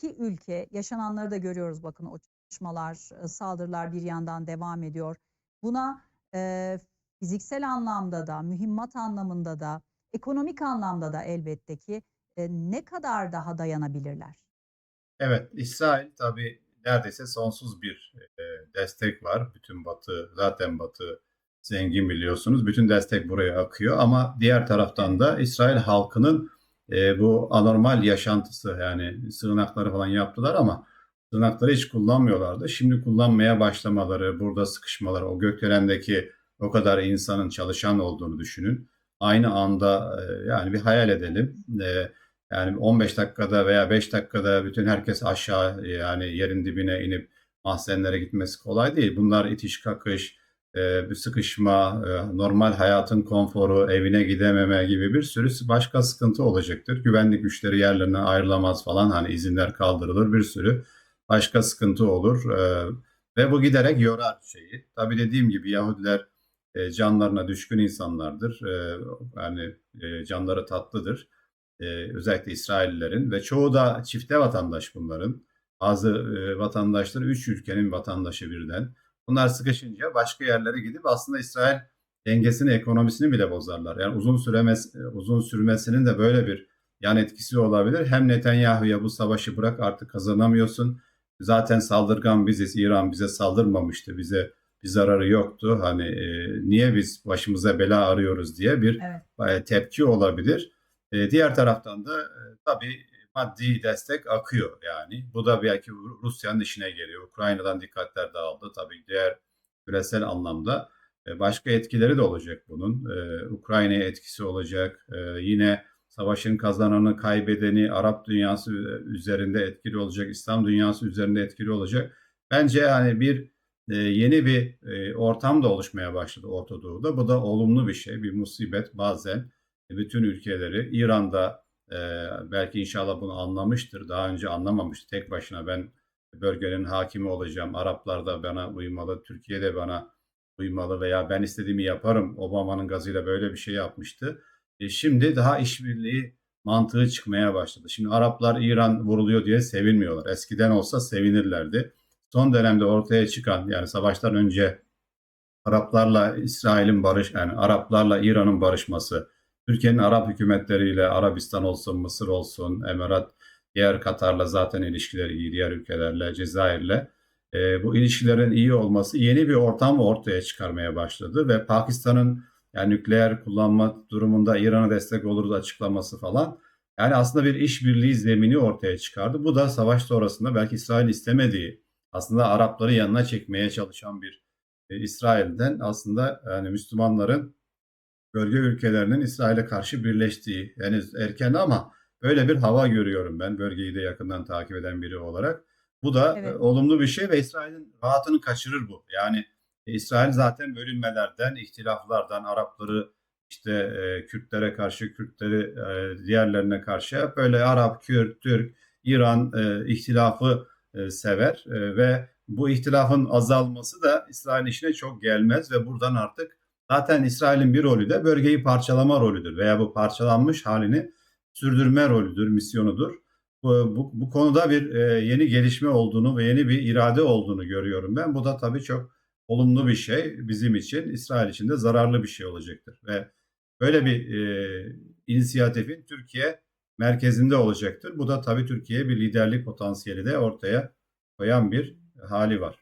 iki ülke yaşananları da görüyoruz bakın o çatışmalar, e, saldırılar bir yandan devam ediyor. Buna e, fiziksel anlamda da, mühimmat anlamında da, ekonomik anlamda da elbette ki e, ne kadar daha dayanabilirler? Evet, İsrail tabii neredeyse sonsuz bir e, destek var. Bütün Batı, zaten Batı zengin biliyorsunuz. Bütün destek buraya akıyor ama diğer taraftan da İsrail halkının e, bu anormal yaşantısı yani sığınakları falan yaptılar ama sığınakları hiç kullanmıyorlardı. Şimdi kullanmaya başlamaları, burada sıkışmaları, o gökdelendeki o kadar insanın çalışan olduğunu düşünün. Aynı anda e, yani bir hayal edelim. E, yani 15 dakikada veya 5 dakikada bütün herkes aşağı yani yerin dibine inip mahzenlere gitmesi kolay değil. Bunlar itiş kakış, e, bir sıkışma, e, normal hayatın konforu, evine gidememe gibi bir sürü başka sıkıntı olacaktır. Güvenlik güçleri yerlerine ayrılamaz falan hani izinler kaldırılır bir sürü başka sıkıntı olur. E, ve bu giderek yorar şeyi. Tabii dediğim gibi Yahudiler canlarına düşkün insanlardır. Yani e, canları tatlıdır özellikle İsraillilerin ve çoğu da çifte vatandaş bunların. Bazı e, vatandaşları üç ülkenin vatandaşı birden. Bunlar sıkışınca başka yerlere gidip aslında İsrail dengesini, ekonomisini bile bozarlar. Yani uzun süremez, uzun sürmesinin de böyle bir yan etkisi olabilir. Hem Netanyahu'ya bu savaşı bırak artık kazanamıyorsun. Zaten saldırgan biziz. İran bize saldırmamıştı. Bize bir zararı yoktu. Hani e, niye biz başımıza bela arıyoruz diye bir Evet. e, tepki olabilir. E, diğer taraftan da e, tabii maddi destek akıyor yani. Bu da belki Rusya'nın işine geliyor. Ukrayna'dan dikkatler dağıldı. Tabii diğer küresel anlamda e, başka etkileri de olacak bunun. E, Ukrayna'ya etkisi olacak. E, yine savaşın kazananı, kaybedeni Arap dünyası üzerinde etkili olacak. İslam dünyası üzerinde etkili olacak. Bence hani bir yeni bir ortam da oluşmaya başladı Orta Doğu'da. Bu da olumlu bir şey, bir musibet bazen bütün ülkeleri. İran'da e, belki inşallah bunu anlamıştır. Daha önce anlamamıştı. Tek başına ben bölgenin hakimi olacağım. Araplar da bana uymalı, Türkiye de bana uymalı veya ben istediğimi yaparım. Obama'nın gazıyla böyle bir şey yapmıştı. E, şimdi daha işbirliği mantığı çıkmaya başladı. Şimdi Araplar İran vuruluyor diye sevinmiyorlar. Eskiden olsa sevinirlerdi. Son dönemde ortaya çıkan yani savaştan önce Araplarla İsrail'in barış yani Araplarla İran'ın barışması, Türkiye'nin Arap hükümetleriyle Arabistan olsun, Mısır olsun, Emirat, diğer Katar'la zaten ilişkileri iyi, diğer ülkelerle, Cezayir'le e, bu ilişkilerin iyi olması yeni bir ortam ortaya çıkarmaya başladı ve Pakistan'ın yani nükleer kullanma durumunda İran'a destek oluruz açıklaması falan yani aslında bir işbirliği zemini ortaya çıkardı. Bu da savaş sonrasında belki İsrail istemediği aslında Arapları yanına çekmeye çalışan bir e, İsrail'den aslında yani Müslümanların bölge ülkelerinin İsrail'e karşı birleştiği henüz erken ama böyle bir hava görüyorum ben bölgeyi de yakından takip eden biri olarak. Bu da Evet. e, olumlu bir şey ve İsrail'in rahatını kaçırır bu. Yani e, İsrail zaten bölünmelerden, ihtilaflardan, Arapları işte e, Kürtlere karşı, Kürtleri e, diğerlerine karşı hep böyle Arap, Kürt, Türk, İran e, ihtilafı e, sever e, ve bu ihtilafın azalması da İsrail işine çok gelmez ve buradan artık Zaten İsrail'in bir rolü de bölgeyi parçalama rolüdür veya bu parçalanmış halini sürdürme rolüdür, misyonudur. Bu, bu, bu konuda bir e, yeni gelişme olduğunu ve yeni bir irade olduğunu görüyorum ben. Bu da tabii çok olumlu bir şey bizim için, İsrail için de zararlı bir şey olacaktır. Ve böyle bir e, inisiyatifin Türkiye merkezinde olacaktır. Bu da tabii Türkiye'ye bir liderlik potansiyeli de ortaya koyan bir hali var.